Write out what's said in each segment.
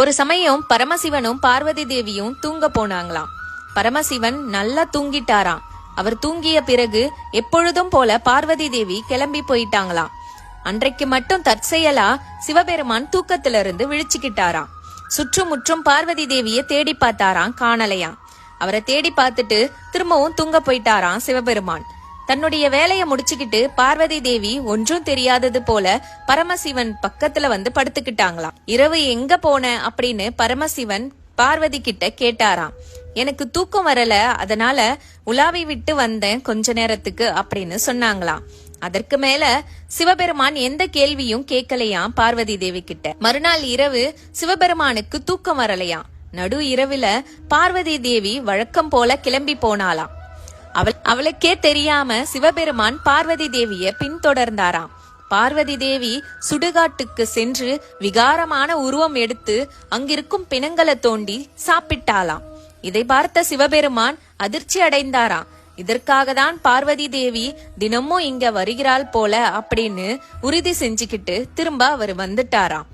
ஒரு சமயம் பரமசிவனும் பார்வதி தேவியும் தூங்க போனாங்களாம். பரமசிவன் நல்லா தூங்கிட்டாராம். அவர் தூங்கிய பிறகு எப்பொழுதும் போல பார்வதி தேவி கிளம்பி போயிட்டாங்களாம். அன்றைக்கு மட்டும் தற்செயலா சிவபெருமான் தூக்கத்திலிருந்து விழிச்சுக்கிட்டாராம். சுற்றுமுற்றும் பார்வதி தேவிய தேடி பார்த்தாராம் காணலையாம். அவரை தேடி பார்த்துட்டு திரும்பவும் தூங்க போயிட்டாராம் சிவபெருமான். தன்னுடைய வேலைய முடிச்சுக்கிட்டு பார்வதி தேவி ஒன்றும் தெரியாதது போல பரமசிவன் பக்கத்துல வந்து படுத்துக்கிட்டாங்களாம். இரவு எங்க போன அப்படின்னு பரமசிவன் பார்வதி கிட்ட கேட்டாராம். எனக்கு தூக்கம் வரல அதனால உலாவி விட்டு வந்தேன் கொஞ்ச நேரத்துக்கு அப்படின்னு சொன்னாங்களாம். அதற்கு மேல சிவபெருமான் எந்த கேள்வியும் கேட்கலையாம் பார்வதி தேவி கிட்ட. மறுநாள் இரவு சிவபெருமானுக்கு தூக்கம் வரலையாம். நடு இரவுல பார்வதி தேவி வழக்கம் போல கிளம்பி போனாளாம். அவள் அவளுக்கே தெரியாம சிவபெருமான் பார்வதி தேவிய பின்தொடர்ந்தாராம். பார்வதி தேவி சுடுகாட்டுக்கு சென்று விகாரமான உருவம் எடுத்து அங்கிருக்கும் பிணங்களை தோண்டி சாப்பிட்டாளாம். இதை பார்த்த சிவபெருமான் அதிர்ச்சி அடைந்தாராம். இதற்காக தான் பார்வதி தேவி தினமும் இங்க வருகிறாள் போல அப்படின்னு உறுதி செஞ்சுக்கிட்டு திரும்ப அவர் வந்துட்டாராம்.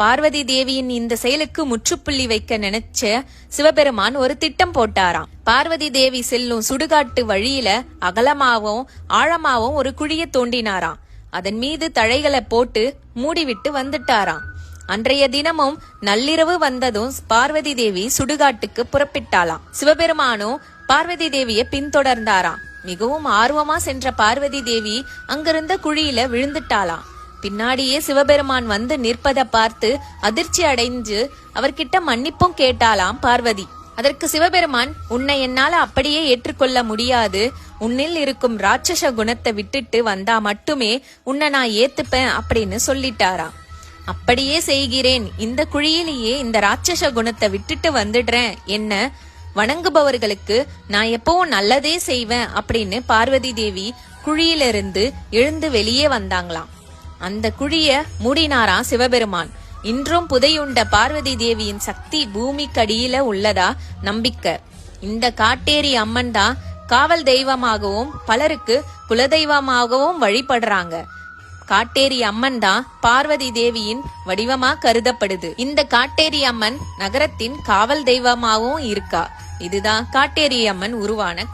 பார்வதி தேவியின் இந்த செயலுக்கு முற்றுப்புள்ளி வைக்க நினைச்ச சிவபெருமான் ஒரு திட்டம் போட்டாராம். பார்வதி தேவி செல்லும் சுடுகாட்டு வழியில அகலமாவும் ஆழமாவும் ஒரு குழிய தோண்டினாராம். அதன் மீது தழைகளை போட்டு மூடிவிட்டு வந்துட்டாராம். அன்றைய தினமும் நள்ளிரவு வந்ததும் பார்வதி தேவி சுடுகாட்டுக்கு புறப்பட்டாளாம். சிவபெருமானும் பார்வதி தேவிய பின்தொடர்ந்தாராம். மிகவும் ஆர்வமா சென்ற பார்வதி தேவி அங்கிருந்த குழியில விழுந்துட்டாளாம். பின்னாடியே சிவபெருமான் வந்து நிற்பத பார்த்து அதிர்ச்சி அடைஞ்சு அவர்கிட்ட மன்னிப்பும் கேட்டாலாம் பார்வதி. அதற்கு சிவபெருமான் உன்னை என்னால அப்படியே ஏற்றுக்கொள்ள முடியாது. உன்னில் இருக்கும் ராட்சச குணத்தை விட்டுட்டு வந்தா மட்டுமே உன்னை நான் ஏத்துப்பேன் அப்படின்னு சொல்லிட்டாராம். அப்படியே செய்கிறேன். இந்த குழியிலேயே இந்த ராட்சச குணத்தை விட்டுட்டு வந்துடுறேன். என்ன வணங்குபவர்களுக்கு நான் எப்பவும் நல்லதே செய்வேன் அப்படின்னு பார்வதி தேவி குழியிலிருந்து எழுந்து வெளியே வந்தாங்களாம். அந்த குழிய மூடினாராம் சிவபெருமான்? இன்றும் புதையுண்ட பார்வதி தேவியின் சக்தி பூமிக்கடியில உள்ளதா? நம்பிக்கை. இந்த காட்டேரி அம்மன் தான் காவல் தெய்வமாகவும் பலருக்கு குலதெய்வமாகவும் வழிபடுறாங்க. காட்டேரி அம்மன் தான் பார்வதி தேவியின் வடிவமா கருதப்படுது. இந்த காட்டேரி அம்மன் நகரத்தின் காவல் தெய்வமாகவும் இருக்கா. இதுதான் காட்டேரி அம்மன் உருவான